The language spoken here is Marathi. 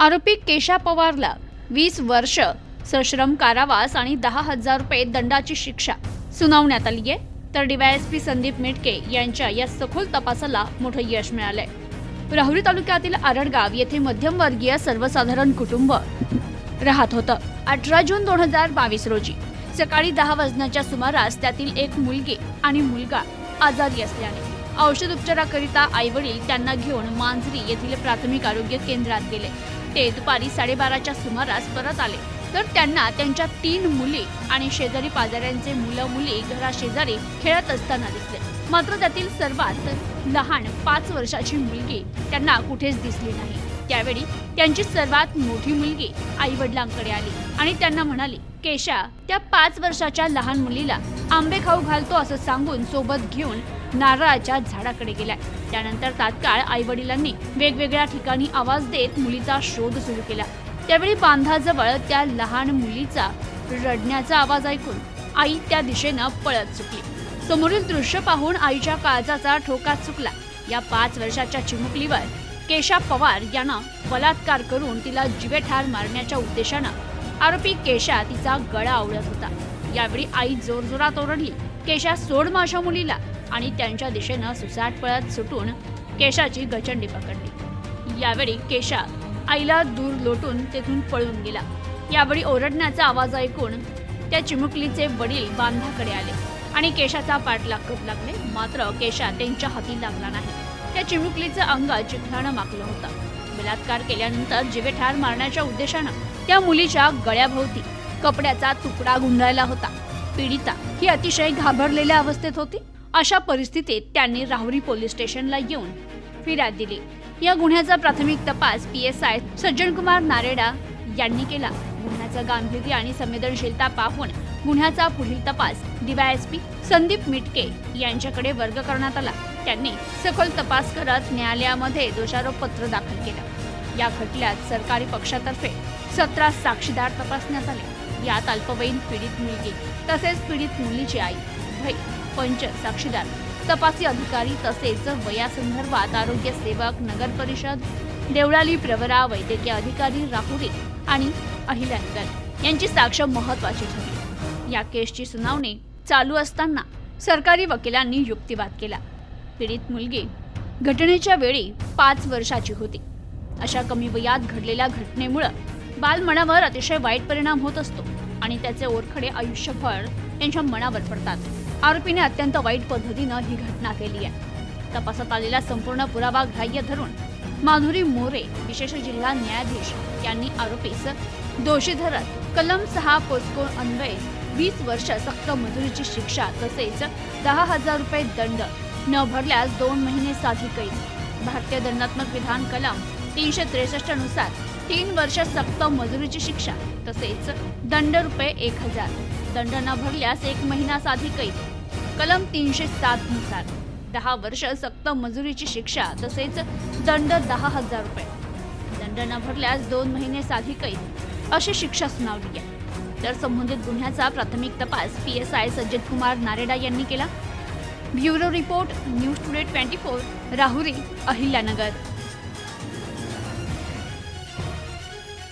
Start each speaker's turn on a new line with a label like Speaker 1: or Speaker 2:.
Speaker 1: आरोपी केशा पवारला वीस वर्ष सश्रम कारावास आणि दहा हजार रुपये दंडाची शिक्षा सुनावण्यात आली आहे. तर डीवायएसपी संदीप मेटके यांच्या या सखोल तपासाला मोठं यश मिळालंय. राहुरी तालुक्यातील आरडगाव येथे मध्यमवर्गीय सर्वसाधारण कुटुंब राहत होतं. अठरा जून दोन हजार बावीस रोजी सकाळी दहा वाजण्याच्या सुमारास त्यातील एक मुलगी आणि मुलगा आजारी असल्याने औषध उपचाराकरिता आईवडील त्यांना घेऊन मांजरी येथील प्राथमिक आरोग्य केंद्रात गेले. ते दुपारी साडेबाराच्या सुमारास परत आले. तर त्यांना त्यांच्या तीन मुली आणि शेजारी पाजाऱ्यांचे मुलं मुली घराशेजारी खेळत असताना दिसले. मात्र त्यातील सर्वात लहान पाच वर्षाची मुलगी त्यांना कुठेच दिसली नाही. त्यावेळी त्यांची सर्वात मोठी मुलगी आई वडिलांकडे आली आणि त्यांना म्हणाली केशा त्या पाच वर्षाच्या लहान मुलीला आंबे खाऊ घालतो असं सांगून सोबत घेऊन नारळाच्या झाडाकडे गेलाय. त्यानंतर तात्काळ आई वडिलांनी वेगवेगळ्या ठिकाणी आवाज देत मुलीचा शोध सुरू केला. त्यावेळी बांधाजवळ त्या लहान मुलीचा रडण्याचा आवाज ऐकून आई त्या दिशेनं पळत चुकली समोरील दृश्य पाहून आईच्या काळजाचा ठोका चुकला. या पाच वर्षाच्या चिमुकलीवर केशा पवार यानं बलात्कार करून तिला जिवेठार मारण्याच्या उद्देशानं आरोपी केशा तिचा गळा आवडत होता. यावेळी आई जोरजोरात ओरडली केशा सोड माझ्या मुलीला. आणि त्यांच्या दिशेनं सुसाट पळत सुटून केशाची गचंडी पकडली. यावेळी केशा आईला दूर लोटून तेथून पळून गेला. यावेळी ओरडण्याचा आवाज ऐकून त्या चिमुकलीचे वडील बांधाकडे आले आणि केशाचा पाठलाग करू लागले. मात्र केशा त्यांच्या हाती लागला नाही. त्या चिमुकलीचं अंग चिखलानं माकलं होतं. बलात्कार केल्यानंतर जिवेठार मारण्याच्या उद्देशानं त्या मुलीच्या गळ्याभोवती कपड्याचा तुकडा गुंडाळला होता. पीडिता ही अतिशय घाबरलेल्या अवस्थेत होती. अशा परिस्थितीत त्यांनी राहुरी पोलीस स्टेशनला येऊन फिर्याद दिली. या गुन्ह्याचा प्राथमिक तपास P S I Sajjan Kumar Nareda यांनी केला. गुन्ह्याचं गांभीर्य आणि संवेदनशीलता पाहून गुन्ह्याचा पुढील तपास डीवायएसपी संदीप मिटके यांच्याकडे वर्ग करण्यात आला. त्यांनी सखोल तपास करत न्यायालयामध्ये दोषारोपपत्र दाखल केलं. या खटल्यात सरकारी पक्षातर्फे सतरा साक्षीदार तपासण्यात आले. यात अल्पवयीन पीडित मुलगी तसेच पीडित मुलीची आई भाई पंच साक्षीदार. तपासी अधिकारी तसेच वयासंदर्भात आरोग्य सेवक नगर परिषद देवळाली प्रवरा वैद्यकीय अधिकारी राहुरी आणि अहिल्यानगर यांची साक्ष महत्वाची ठरली. या केसची सुनावणी चालू असताना सरकारी वकिलांनी युक्तिवाद केला. पीडित मुलगी घटनेच्या वेळी पाच वर्षाची होती. अशा कमी वयात घडलेल्या घटनेमुळं बालमनावर अतिशय वाईट परिणाम होत असतो आणि त्याचे ओरखडे आयुष्यभर त्यांच्या मनावर पडतात. आरोपीने अत्यंत वाईट पद्धतीनं ही घटना केली आहे. तपासात आलेला संपूर्ण पुरावा ग्राह्य धरून माधुरी मोरे विशेष जिल्हा न्यायाधीश यांनी आरोपीस दोषी धरत कलम सहा पोस्को अन्वये वीस वर्ष सक्त मजुरीची शिक्षा तसेच दहा हजार रुपये दंड न भरल्यास दोन महिने साधी कैद. भारतीय दंडात्मक विधान कलम तीनशे त्रेसष्टनुसार तीन वर्ष सक्त मजुरीची शिक्षा तसेच दंड रुपये एक हजार. दंड न भरल्यास एक महिना साधी कैद. कलम तीनशे सात नुसार. दहा वर्ष सक्त मजुरीची शिक्षा तसेच दंड दहा हजार रुपये. दंड न भरल्यास दोन महिने साधी कैद अशी शिक्षा सुनावली आहे. तर संबंधित गुन्ह्याचा प्राथमिक तपास P S I Sajjit Kumar Nareda यांनी केला. Bureau report news today twenty four Rahuri Ahilyanagar.